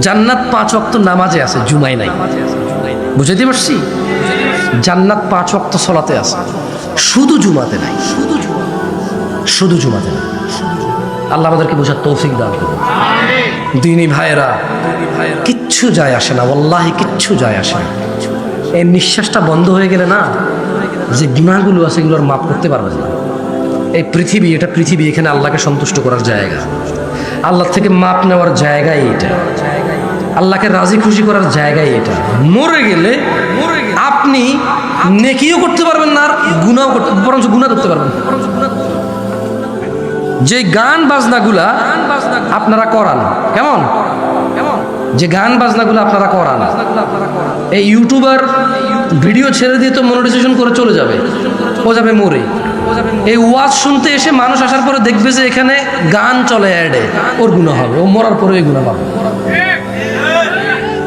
জান্নাত পাঁচ অক্ত নামাজে আছে জুমাই নাই। বুঝাইতে পারছি? জান্নাত পাঁচ অক্ত সলাতে আছে। শুধু জুমাতে নাই। শুধু শুধু জুমাতে নাই। আল্লাহ আমাদেরকে বোঝার তৌফিক দান করুন। দিনী ভাইয়েরা, কিচ্ছু যায় আসে না ওল্লাহি কিচ্ছু যায় আসে না। এই নিঃশ্বাসটা বন্ধ হয়ে গেলে না, যে গুণাগুলো আছে এগুলো আর মাফ করতে পারবেন না। এই পৃথিবী, এটা পৃথিবী, এখানে আল্লাহকে সন্তুষ্ট করার জায়গা। আল্লাহ থেকে মাপ নেওয়ার জায়গাই এটা আল্লাহকে রাজি খুশি করার জায়গাই এটা। মরে গেলে আপনি নেকিও করতে পারবেন না আর গুণাও করতে বরঞ্চ গুণা করতে পারবেন যে গান বাজনাগুলা আপনারা করান, কেমন? যে গান বাজনাগুলো আপনারা করান। এই ইউটিউবার ভিডিও ছেড়ে দিয়ে তো মনিটাইজেশন করে চলে যাবে, ও যাবে মরে। এই ওয়াজ শুনতে এসে মানুষ আসার পরে দেখবে যে এখানে গান চলে অ্যাডে, ওর গুণা হবে, ও মরার পরে ওই গুণা পাবে।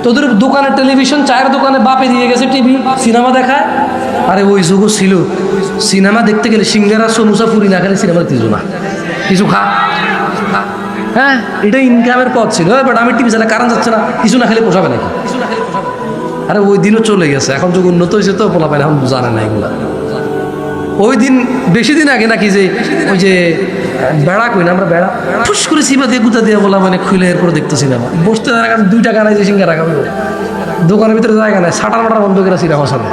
তোদের দোকানে টেলিভিশন চায়ের দোকানে বাপে দিয়ে গেছে টিভি সিনেমা দেখায়? আরে ওই যুগও ছিল। সিনেমা দেখতে গেলে সিঙ্গারা, সমুসা, পুরি না খেলে সিনেমা কিছু না। কিছু খা। হ্যাঁ এটা ইনকামের পথ ছিল। বাট আমি টিভি চালা কারণ যাচ্ছে না, কিছু না খেলে পোষাবে নাকি? আরে ওই দিনও চলে গেছে। এখন যুগ উন্নত হয়েছে তো পোলা পায় এখন জানে না এগুলা। ওই দিন বেশি দিন আগে নাকি যে ওই যে বেড়া কই না আমরা বেড়া। ফুস করে সিমা দিয়ে গুতা দিয়ে বলা মানে খুলে এরপর দেখতো সিনেমা বসতে দেখা দুই টাকা নাই যে সিঙ্গারা খাবে দোকানের ভিতরে জায়গা নাই সাটার মাটার বন্ধ করে সিনেমা সাথে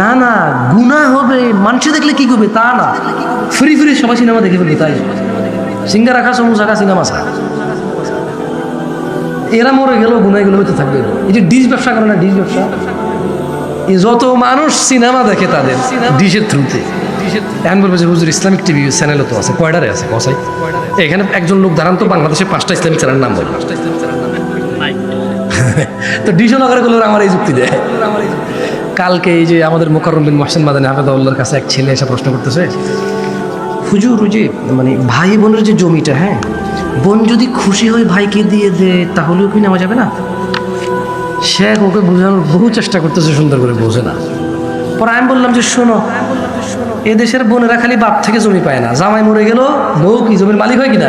না না গুণা হবে মানুষে দেখলে কি করবে তা না। ফ্রি ফ্রি সবাই সিনেমা দেখে ফেলবে তাই। সিঙ্গারা খা সমুসা খা সিনেমা খা এরা মরে গেল গুণাইগুলো হইতে থাকবে। এই যে ডিস ব্যবসা করে না ডিশ ব্যবসা? যত মানুষ সিনেমা দেখে তাদের ডিশের থ্রুতে। এখন বলবে যে হুজুর ইসলামিক টিভি চ্যানেলও তো আছে কয়ডারে আছে? কসাই? এখানে একজন লোক দাঁড়ান তো বাংলাদেশে পাঁচটা ইসলামিক চ্যানেল নাম বলবে। তো ডিশও নগরে গুলোর আমার এই যুক্তি দেয়। কালকে এই যে আমাদের মোকাররম বিন মহসেন মাদানী হাফেদাউল্লার কাছে এক ছেলে এসে প্রশ্ন করতেছে হুজুর ওই যে মানে ভাই বোনের যে জমিটা হ্যাঁ? বোন যদি খুশি হয় ভাইকে দিয়ে দেয় তাহলেও কি নেওয়া যাবে না? শেখ ওকে বোঝানোর বহু চেষ্টা করতেছে, সুন্দর করে বোঝে না। পরে আমি বললাম যে, শোনো এ দেশের বোনেরা খালি বাপ থেকে জমি পায় না। জামাই মরে গেল, বউ কি জমির মালিক হয় কিনা?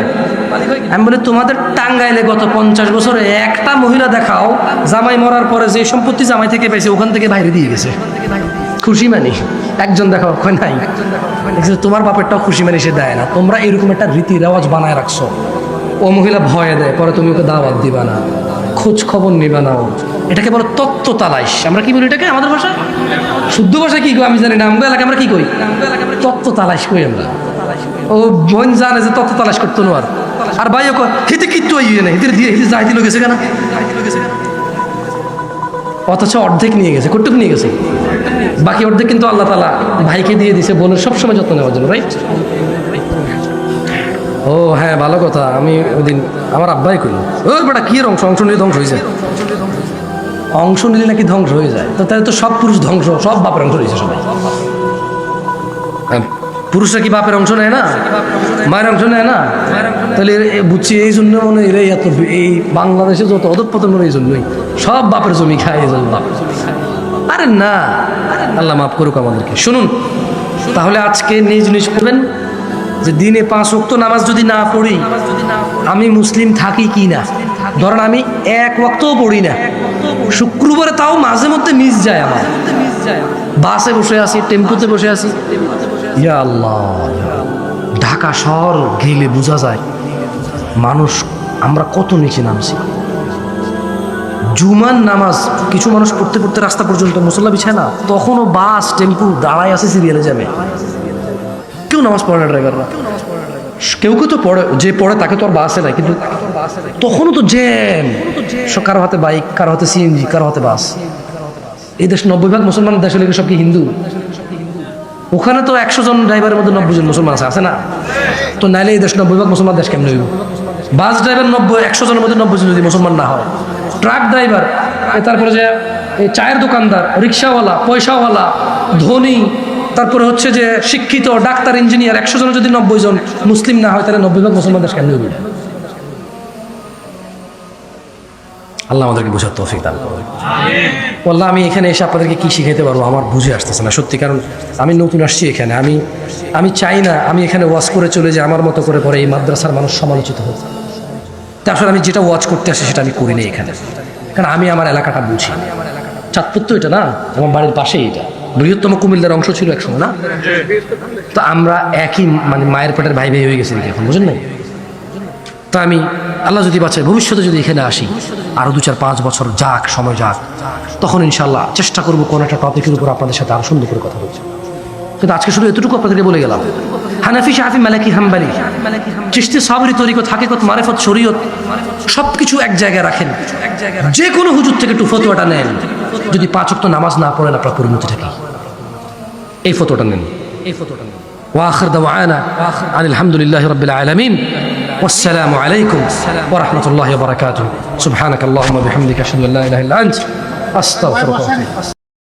আমি বলি, তোমাদের টাঙ্গাইলে গত পঞ্চাশ বছরে একটা মহিলা দেখাও, জামাই মরার পরে যে সম্পত্তি জামাই থেকে পেয়েছে ওখান থেকে বাইরে দিয়ে গেছে। খুশি মানি? একজন দেখাও নাই। তোমার বাপেরটাও খুশি মানি, সে দেয় না। তোমরা এরকম একটা রীতি রেওয়াজ বানায় রাখছো। ও মহিলা ভয়ে দেয়, পরে তুমি ওকে দাওয়াত দিবা না। খোঁজ খবর নিবা না ওর। এটাকে বলো তত্ত্ব তালাইশ আমরা কি বলি এটাকে আমাদের ভাষায়? শুদ্ধ ভাষায় কি কই আমি জানি না। আমগো এলাকায় আমরা কি কই তত্ত্ব তালাইশ কই আমরা। ও বোন জানে যে তত্ত্ব তালাশ করতো আর। আর ভাই ওকে হিতে কিচ্ছু ইয়ে হিতে দিয়ে হিতে দিল গেছে কেন? অথচ অর্ধেক নিয়ে গেছে, কটুক নিয়ে গেছে। বাকি অর্ধেক কিন্তু আল্লাহ তালা ভাইকে দিয়ে দিছে বোনের সবসময় যত্ন নেওয়ার জন্য রাইট ও হ্যাঁ ভালো কথা। আমি ওদিন আমার আব্বাই কইল ও বেটা, কি অংশ? অংশ নিলে ধ্বংস হয়ে যায় অংশ নিলে নাকি ধ্বংস হয়ে যায়। তো তাহলে তো সব পুরুষ ধ্বংস, সব বাপের অংশ রয়েছে সবাই। পুরুষরা কি বাপের অংশ নেয় না? মায়ের অংশ নেয় না? তাহলে বুঝছি, এই জন্য মনে হয় এত এই বাংলাদেশে যত অধপতন মনে এই জন্যই সব বাপের জমি খায় এই জন্য। আরে না, আল্লাহ মাফ করুক আমাদেরকে। শুনুন, তাহলে আজকে নিজ নিজ করবেন যে দিনে পাঁচ ওয়াক্ত নামাজ যদি না পড়ি, আমি মুসলিম থাকি কি না? ধরেন আমি এক ওয়াক্তও পড়ি না। শুক্রবারে তাও মাঝে মধ্যে মিস যায় আমার। বাসে বসে আছি, টেম্পুতে বসে আছি। ইয়া আল্লাহ ঢাকা শহর গেলে বোঝা যায়, মানুষ, আমরা কত নিচে নামছি। জুমান নামাজ, কিছু মানুষ পড়তে পড়তে রাস্তা পর্যন্ত মুসল্লা বিছায় না, তখনও বাস, টেম্পু দাঁড়ায় আছে সিরিয়ালে যাবে কেউ নামাজ পড়ে না ড্রাইভাররা কেউ কেউ তো পড়ে, যে পড়ে তাকে তো আর বাসে নাই, কিন্তু তখনও তো জ্যাম কারও হাতে বাইক কারও হাতে সিএনজি কারও হাতে বাস। এই দেশ নব্বই ভাগ মুসলমান, দেশ হলে সব কি হিন্দু? ওখানে তো একশো জন ড্রাইভারের মধ্যে নব্বই জন মুসলমান আছে আছে না? তো নাইলে এই দেশ নব্বই ভাগ মুসলমান, দেশ কেমন হইব? বাস ড্রাইভার নব্বই, একশো জনের মধ্যে নব্বই জন যদি মুসলমান না হয়। ট্রাক ড্রাইভার তারপরে যে চায়ের দোকানদার, রিক্সাওয়ালা, পয়সাওয়ালা, ধনী তারপরে হচ্ছে যে শিক্ষিত ডাক্তার, ইঞ্জিনিয়ার, একশো জনের যদি নব্বই জন মুসলিম না হয়, তাহলে নব্বই ভাগ মুসলমান দেশ হইব আল্লাহ আমাদেরকে বোঝার তৌফিক দান বললাম আমি এখানে এসে আপনাদেরকে কী শিখাইতে পারব আমার বুঝে আসতেছে না, সত্যি, কারণ আমি নতুন আসছি এখানে। আমি আমি চাই না, আমি এখানে ওয়াশ করে চলে যে আমার মতো করে পরে এই মাদ্রাসার মানুষ সমালোচিত হোক। তা আসলে আমি যেটা ওয়াচ করতে আসি সেটা আমি করি না এখানে। কারণ আমি আমার এলাকাটা বুঝি। চাঁদপুর তো এটা না, আমার বাড়ির পাশেই এটা। বৃহত্তম কুমিল্লার অংশ ছিল একসময় না? তো আমরা একই মানে মায়ের পেটের ভাই ভাই হয়ে গেছি এখন, বুঝেন নাই? তা আমি আল্লাহ যদি বাঁচায়, ভবিষ্যতে যদি এখানে আসি আরও দু চার পাঁচ বছর যাক, সময় যাক, তখন ইনশাল্লাহ চেষ্টা করব কোনো একটা টপিকের উপর আপনাদের সাথে আরও সুন্দর করে কথা বলছি কিন্তু আজকে শুধু এতটুকু আপনাদেরকে বলে গেলাম, হানাফি শাহি মালাকি, হাম্বালি চিস্তি সাবরি, তরিকত, হাকিকত, মারেফত, শরীয়ত সব কিছু এক জায়গায় রাখেন। যে কোনো হুজুর থেকে একটু ফতোয়াটা নেন। যদি পাঁচ অক্ট নামাজ না পড়েন, আপনার পরিণতিটা কি এই ফতোটা নেন এই ফতোটা নেন واخر دعوانا عن الحمد لله رب العالمين والسلام عليكم ورحمه الله وبركاته سبحانك اللهم وبحمدك اشهد ان لا اله الا انت استغفرك واتوب إليك.